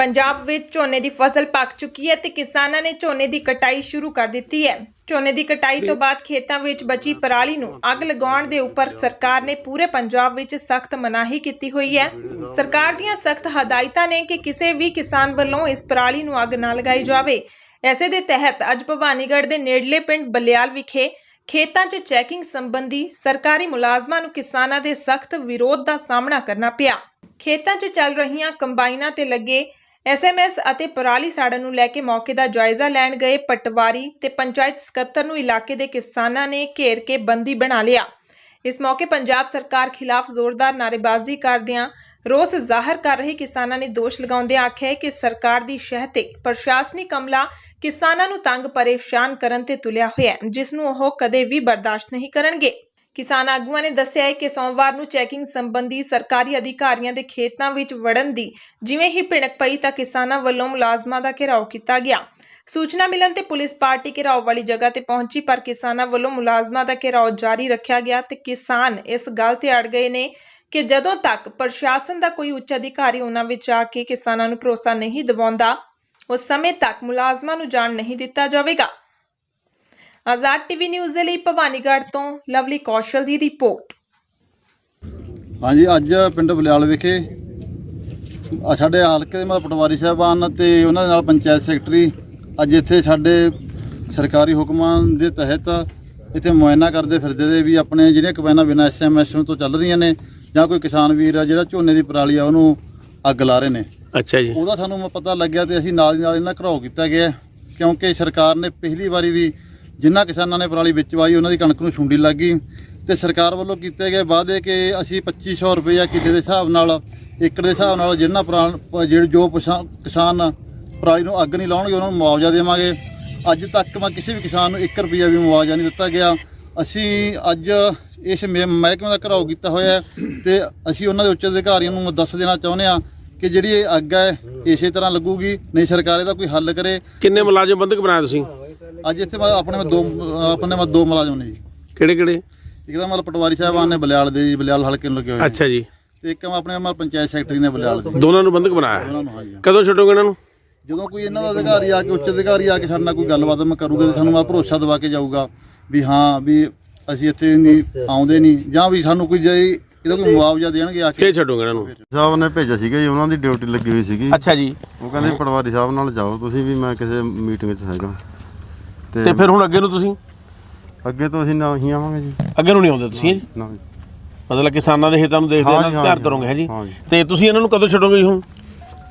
ਪੰਜਾਬ ਵਿੱਚ ਝੋਨੇ ਦੀ ਫਸਲ ਪੱਕ ਚੁੱਕੀ ਹੈ ਤੇ ਕਿਸਾਨਾਂ ਨੇ ਝੋਨੇ ਦੀ ਕਟਾਈ ਸ਼ੁਰੂ ਕਰ ਦਿੱਤੀ ਹੈ। ਝੋਨੇ ਦੀ ਕਟਾਈ ਤੋਂ ਬਾਅਦ ਖੇਤਾਂ ਵਿੱਚ ਬਚੀ ਪਰਾਲੀ ਨੂੰ ਅੱਗ ਲਗਾਉਣ ਦੇ ਉੱਪਰ ਸਰਕਾਰ ਨੇ ਪੂਰੇ ਪੰਜਾਬ ਵਿੱਚ ਸਖਤ ਮਨਾਹੀ ਕੀਤੀ ਹੋਈ ਹੈ। ਸਰਕਾਰ ਦੀਆਂ ਸਖਤ ਹਦਾਇਤਾਂ ਨੇ ਕਿ ਕਿਸੇ ਵੀ ਕਿਸਾਨ ਵੱਲੋਂ ਇਸ ਪਰਾਲੀ ਨੂੰ ਅੱਗ ਨਾ ਲਗਾਈ ਜਾਵੇ। ਐਸੇ ਦੇ ਤਹਿਤ ਅੱਜ ਭਵਾਨੀਗੜ੍ਹ ਦੇ ਨੇੜਲੇ ਪਿੰਡ ਬਲਿਆਲ ਵਿਖੇ ਖੇਤਾਂ 'ਚ ਚੈਕਿੰਗ ਸੰਬੰਧੀ ਸਰਕਾਰੀ ਮੁਲਾਜ਼ਮਾਂ ਨੂੰ ਕਿਸਾਨਾਂ ਦੇ ਸਖਤ ਵਿਰੋਧ ਦਾ ਸਾਹਮਣਾ ਕਰਨਾ ਪਿਆ। ਖੇਤਾਂ 'ਚ ਚੱਲ ਰਹੀਆਂ ਕੰਬਾਈਨਾਂ ਤੇ ਲੱਗੇ ਐਸਐਮਐਸ ਅਤੇ ਪਰਾਲੀ ਸਾੜਨ ਨੂੰ ਲੈ ਕੇ ਮੌਕੇ ਦਾ ਜਾਇਜ਼ਾ ਲੈਣ ਗਏ ਪਟਵਾਰੀ ਤੇ ਪੰਚਾਇਤ ਸਕੱਤਰ ਨੂੰ ਇਲਾਕੇ ਦੇ ਕਿਸਾਨਾਂ ਨੇ ਘੇਰ ਕੇ ਬੰਦੀ ਬਣਾ ਲਿਆ। ਇਸ ਮੌਕੇ ਪੰਜਾਬ ਸਰਕਾਰ ਖਿਲਾਫ ਜ਼ੋਰਦਾਰ ਨਾਅਰੇਬਾਜ਼ੀ ਕਰਦਿਆਂ ਰੋਸ ਜ਼ਾਹਰ ਕਰ ਰਹੇ ਕਿਸਾਨਾਂ ਨੇ ਦੋਸ਼ ਲਗਾਉਂਦੇ ਆਖਿਆ ਕਿ ਸਰਕਾਰ ਦੀ ਸ਼ਹਿ ਤੇ ਪ੍ਰਸ਼ਾਸਨਿਕ ਅਮਲਾ ਕਿਸਾਨਾਂ ਨੂੰ ਤੰਗ ਪਰੇਸ਼ਾਨ ਕਰਨ ਤੇ ਤੁਲਿਆ ਹੋਇਆ ਜਿਸ ਨੂੰ ਉਹ ਕਦੇ ਵੀ ਬਰਦਾਸ਼ਤ ਨਹੀਂ ਕਰਨਗੇ। ਕਿਸਾਨ ਆਗੂਆਂ ਨੇ ਦੱਸਿਆ ਹੈ ਕਿ ਸੋਮਵਾਰ ਨੂੰ ਚੈਕਿੰਗ ਸੰਬੰਧੀ ਸਰਕਾਰੀ ਅਧਿਕਾਰੀਆਂ ਦੇ ਖੇਤਾਂ ਵਿੱਚ ਵੜਨ ਦੀ ਜਿਵੇਂ ਹੀ ਭਿਣਕ ਪਈ ਤਾਂ ਕਿਸਾਨਾਂ ਵੱਲੋਂ ਮੁਲਾਜ਼ਮਾਂ ਦਾ ਘਿਰਾਓ ਕੀਤਾ ਗਿਆ। ਸੂਚਨਾ ਮਿਲਣ ਤੇ ਪੁਲਿਸ ਪਾਰਟੀ ਘਿਰਾਓ ਵਾਲੀ ਜਗ੍ਹਾ ਤੇ ਪਹੁੰਚੀ, ਪਰ ਕਿਸਾਨਾਂ ਵੱਲੋਂ ਮੁਲਾਜ਼ਮਾਂ ਦਾ ਘਿਰਾਓ ਜਾਰੀ ਰੱਖਿਆ ਗਿਆ ਤੇ ਕਿਸਾਨ ਇਸ ਗੱਲ ਤੇ ਅੜ ਗਏ ਨੇ ਕਿ ਜਦੋਂ ਤੱਕ ਪ੍ਰਸ਼ਾਸਨ ਦਾ ਕੋਈ ਉੱਚ ਅਧਿਕਾਰੀ ਉਹਨਾਂ ਵਿੱਚ ਆ ਕੇ ਕਿਸਾਨਾਂ ਨੂੰ ਭਰੋਸਾ ਨਹੀਂ ਦਿਵਾਉਂਦਾ, ਉਸ ਸਮੇਂ ਤੱਕ ਮੁਲਾਜ਼ਮਾਂ ਨੂੰ ਜਾਣ ਨਹੀਂ ਦਿੱਤਾ ਜਾਵੇਗਾ। ਆਜ਼ਾਦ ਟੀਵੀ ਨਿਊਜ਼ ਦੇ ਲਈ ਭਵਾਨੀਗੜ੍ਹ ਤੋਂ ਲਵਲੀ ਕੌਸ਼ਲ ਦੀ ਰਿਪੋਰਟ। ਹਾਂਜੀ ਅੱਜ ਪਿੰਡ ਬਲਿਆਲ ਵਿਖੇ ਆ ਸਾਡੇ ਹਲਕੇ ਦੇ ਮਤਲਬ ਪਟਵਾਰੀ ਸਾਹਿਬਾਨ ਤੇ ਉਹਨਾਂ ਦੇ ਨਾਲ ਪੰਚਾਇਤ ਸੈਕਟਰੀ ਅੱਜ ਇੱਥੇ ਸਾਡੇ ਸਰਕਾਰੀ ਹੁਕਮਾਂ ਦੇ ਤਹਿਤ ਇੱਥੇ ਮੁਆਇਨਾ ਕਰਦੇ ਫਿਰਦੇ ਦੇ ਵੀ ਆਪਣੇ ਜਿਹੜੀਆਂ ਕਬੈਨਾ ਬਿਨਾਂ ਐਸਐਮਐਸ ਤੋਂ ਚੱਲ ਰਹੀਆਂ ਨੇ ਜਾਂ ਕੋਈ ਕਿਸਾਨ ਵੀਰ ਆ ਜਿਹੜਾ ਝੋਨੇ ਦੀ ਪਰਾਲੀ ਆ ਉਹਨੂੰ ਅੱਗ ਲਾ ਰਹੇ ਨੇ। ਅੱਛਾ ਜੀ। ਉਹਦਾ ਸਾਨੂੰ ਪਤਾ ਲੱਗਿਆ ਤੇ ਅਸੀਂ ਨਾਲ ਦੀ ਨਾਲ ਇਹਨਾਂ ਘਰਾਓ ਕੀਤਾ ਗਿਆ ਕਿਉਂਕਿ ਸਰਕਾਰ ਨੇ ਪਿਛਲੀ ਵਾਰੀ ਵੀ ਜਿਨ੍ਹਾਂ ਕਿਸਾਨਾਂ ਨੇ ਪਰਾਲੀ ਵਿੱਚ ਵਾਈ ਉਹਨਾਂ ਦੀ ਕਣਕ ਨੂੰ ਛੁੰਡੀ ਲੱਗ ਗਈ ਤੇ ਸਰਕਾਰ ਵੱਲੋਂ ਕੀਤੇ ਗਏ ਵਾਅਦੇ ਕਿ ਅਸੀਂ 2500 ਰੁਪਏ ਕਿੱਲੇ ਦੇ ਹਿਸਾਬ ਨਾਲ, ਏਕੜ ਦੇ ਹਿਸਾਬ ਨਾਲ ਜਿਨ੍ਹਾਂ ਪ੍ਰਾਣ ਜਿਹੜੇ ਜੋ ਪਛਾ- ਕਿਸਾਨ ਪਰਾਲੀ ਨੂੰ ਅੱਗ ਨਹੀਂ ਲਾਉਣਗੇ, ਉਹਨਾਂ ਨੂੰ ਮੁਆਵਜ਼ਾ ਦੇਵਾਂਗੇ। ਅੱਜ ਤੱਕ ਮੈਂ ਕਿਸੇ ਵੀ ਕਿਸਾਨ ਨੂੰ 1 ਰੁਪਿਆ ਵੀ ਮੁਆਵਜ਼ਾ ਨਹੀਂ ਦਿੱਤਾ ਗਿਆ। ਅਸੀਂ ਅੱਜ ਇਸ ਮਹਿ- ਮਹਿਕਮੇ ਦਾ ਘਰਾਓ ਕੀਤਾ ਹੋਇਆ ਹੈ ਤੇ ਅਸੀਂ ਉਹਨਾਂ ਦੇ ਉੱਚ ਅਧਿਕਾਰੀਆਂ ਨੂੰ ਦੱਸ ਦੇਣਾ ਚਾਹੁੰਦੇ ਹਾਂ ਕਿ ਜਿਹੜੀ ਇਹ ਅੱਗ ਹੈ, ਇਸੇ ਤਰ੍ਹਾਂ ਲੱਗੂਗੀ। ਨਹੀਂ, ਸਰਕਾਰ ਇਹਦਾ ਕੋਈ ਹੱਲ ਕਰੇ। ਕਿੰਨੇ ਮੁਲਾਜ਼ਮ ਬੰਦਕ ਬਣਾਏ ਤੁਸੀਂ? ਅੱਜ ਇੱਥੇ ਮੈਂ ਆਪਣੇ ਮੈਂ ਦੋ ਆਪਣੇ ਮੈਂ ਦੋ ਮੁਲਾਜ਼ਮ ਨੇ ਜੀ। ਕਿਹੜੇ ਕਿਹੜੇ? ਇੱਕ ਤਾਂ ਮਤਲਬ ਪਟਵਾਰੀ ਸਾਹਿਬਾਨ ਨੇ ਬਲਿਆਲ ਦੇ ਜੀ ਬਲਿਆਲ ਹਲਕੇ ਨੂੰ ਲੱਗੇ ਹੋਏ ਨੇ। ਅੱਛਾ ਜੀ। ਤੇ ਇੱਕ ਮੈਂ ਆਪਣੇ ਮਤਲਬ ਪੰਚਾਇਤ ਸੈਕਟਰੀ ਨੇ ਬਲਿਆਲ ਦੇ। ਦੋਨਾਂ ਨੂੰ ਬੰਦਕ ਬਣਾਇਆ। ਉਹਨਾਂ ਨੂੰ ਹਾਂਜੀ। ਕਦੋਂ ਛੱਡੋਗੇ ਇਹਨਾਂ ਨੂੰ? ਜਦੋਂ ਕੋਈ ਇਹਨਾਂ ਦਾ ਅਧਿਕਾਰੀ ਆ ਕੇ ਉੱਚ ਅਧਿਕਾਰੀ ਆ ਕੇ ਸਾਡੇ ਨਾਲ ਕੋਈ ਗੱਲਬਾਤ ਮੈਂ ਕਰੂਗਾ ਤੇ ਸਾਨੂੰ ਮੈਂ ਭਰੋਸਾ ਦਿਵਾ ਕੇ ਜਾਊਗਾ ਵੀ ਹਾਂ ਵੀ ਅਸੀਂ ਇੱਥੇ ਨਹੀਂ ਆਉਂਦੇ ਨਹੀਂ ਜਾਂ ਵੀ ਸਾਨੂੰ ਕੋਈ ਜੇ ਇਹਦਾ ਕੋਈ ਮੁਆਵਜ਼ਾ ਦੇਣਗੇ ਆ ਕੇ। ਫੇਰ ਛੱਡੋਗੇ ਇਹਨਾਂ ਨੂੰ? ਸਾਹਿਬ ਨੇ ਭੇਜਿਆ ਸੀਗਾ ਜੀ ਉਹਨਾਂ ਦੀ ਡਿਊਟੀ ਲੱਗੀ ਹੋਈ ਸੀਗੀ। ਅੱਛਾ ਜੀ। ਉਹ ਕਹਿੰਦੇ ਪਟਵਾਰੀ ਸਾਹਿਬ ਨਾਲ ਜਾਓ ਤੁਸੀਂ ਵੀ ਮੈਂ ਕਿਸੇ ਮੀਟਿੰਗ 'ਚ ਹੈਗਾ। ਤੇ ਫਿਰ ਹੁਣ ਅੱਗੇ ਨੂੰ ਤੁਸੀਂ? ਅੱਗੇ ਤੋਂ ਅਸੀਂ ਨਾ ਹੀ ਆਵਾਂਗੇ ਜੀ। ਅੱਗੇ ਨੂੰ ਨਹੀਂ ਆਉਂਦੇ ਤੁਸੀਂ ਜੀ? ਨਾ ਜੀ। ਮਤਲਬ ਕਿਸਾਨਾਂ ਦੇ ਹਿੱਤਾਂ ਨੂੰ ਦੇਖਦੇ ਹਾਂ ਇਹਨਾਂ ਜੀ, ਦਾ ਹਾਂ ਧਿਆਨ ਜੀ, ਕਰੋਗੇ ਹੈ ਜੀ? ਹਾਂ ਜੀ। ਤੇ ਤੁਸੀਂ ਇਹਨਾਂ ਨੂੰ ਕਦੋਂ ਛੱਡੋਗੇ ਜੀ ਹੁਣ?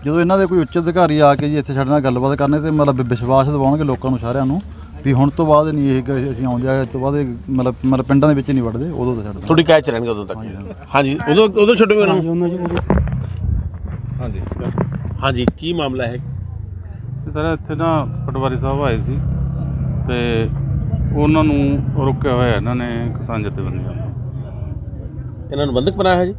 ਜਦੋਂ ਇਹਨਾਂ ਦੇ ਕੋਈ ਉੱਚ ਅਧਿਕਾਰੀ ਆ ਕੇ ਜੀ ਇੱਥੇ ਸਾਡੇ ਨਾਲ ਗੱਲਬਾਤ ਕਰਨੇ ਤੇ ਮਤਲਬ ਵਿਸ਼ਵਾਸ ਦਿਵਾਉਣਗੇ ਲੋਕਾਂ ਨੂੰ ਸਾਰਿਆਂ ਨੂੰ ਵੀ ਹੁਣ ਤੋਂ ਬਾਅਦ ਨਹੀਂ ਇਹ ਕਿ ਅਸੀਂ ਆਉਂਦੇ ਆ ਇਸ ਤੋਂ ਬਾਅਦ ਇਹ ਮਤਲਬ ਮਤਲਬ ਪਿੰਡਾਂ ਦੇ ਵਿੱਚ ਨਹੀਂ ਵੜਦੇ ਉਦੋਂ ਤੋਂ ਛੱਡਦੇ ਤੁਹਾਡੀ ਕੈਚ ਰਹਿਣਗੇ ਉਦੋਂ ਤੱਕ। ਹਾਂਜੀ ਉਦੋਂ ਉਦੋਂ ਛੱਡੋਗੇ ਇਹਨਾਂ ਨੂੰ? ਹਾਂਜੀ ਹਾਂਜੀ। ਕੀ ਮਾਮਲਾ ਹੈ? ਤੇ ਸਰ ਇੱਥੇ ਨਾ ਪਟਵਾਰੀ ਸਾਹਿਬ ਆਏ ਸੀ। ਤੇ ਉਹਨਾਂ ਨੂੰ ਰੋਕਿਆ ਹੋਇਆ ਇਹਨਾਂ ਨੇ ਕਿਸਾਨ ਜਥੇਬੰਦੀਆਂ ਨੂੰ। ਇਹਨਾਂ ਨੂੰ ਬੰਦਕ ਬਣਾਇਆ ਹੈ ਜੀ?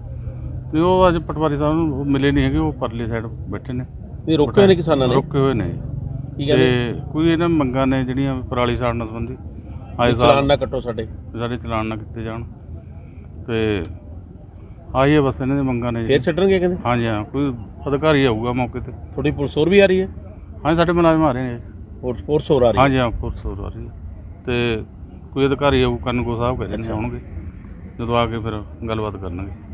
ਤੇ ਉਹ ਅੱਜ ਪਟਵਾਰੀ ਸਾਹਿਬ ਨੂੰ ਮਿਲੇ ਨਹੀਂ ਹੈਗੇ ਉਹ ਪਰਲੀ ਸਾਈਡ ਬੈਠੇ ਨੇ। ਇਹ ਰੋਕੇ ਹੋਏ ਨੇ ਕਿਸਾਨਾਂ ਨੇ? ਰੁਕੇ ਹੋਏ ਨੇ। ਕੀ ਕਹਿੰਦੇ? ਤੇ ਕੋਈ ਇਹਨਾਂ ਮੰਗਾਂ ਨੇ ਜਿਹੜੀਆਂ ਪਰਾਲੀ ਸਾੜਨ ਸੰਬੰਧੀ? ਆਏ ਚਲਾਨ ਸਾਲ ਨਾ ਕੱਟੋ ਸਾਡੇ। ਸਾਡੇ ਚਲਾਨ ਨਾ ਕੀਤੇ ਜਾਣ। ਤੇ ਆਈ ਹੈ ਬਸ ਇਹਨਾਂ ਦੀ ਮੰਗਾਂ ਨੇ ਜੀ। ਫੇਰ ਛੱਡਣਗੇ ਕਹਿੰਦੇ? ਹਾਂਜੀ ਹਾਂ ਕੋਈ ਅਧਿਕਾਰੀ ਆਊਗਾ ਮੌਕੇ ਤੇ। ਤੁਹਾਡੀ ਪੁਲਿਸ ਹੋਰ ਵੀ ਆ ਰਹੀ ਹੈ? ਹਾਂਜੀ ਸਾਡੇ ਮੁਲਾਜ਼ਮ ਆ ਰਹੇ ਨੇ। ਫੋਰਸ ਹੋਰ ਆ ਰਹੀ ਹੈ। ਹਾਂਜੀ ਹਾਂ ਹੋਰ ਆ ਰਹੀ ਹੈ। ਤੇ ਕੋਈ ਅਧਿਕਾਰੀ ਆਊ ਕੰਨਗੋ ਸਾਹਿਬ ਕਹਿੰਦੇ ਨੇ ਆਉਣਗੇ। ਜਦੋਂ ਆ ਕੇ ਫਿਰ ਗੱਲਬਾਤ ਕਰਨਗੇ।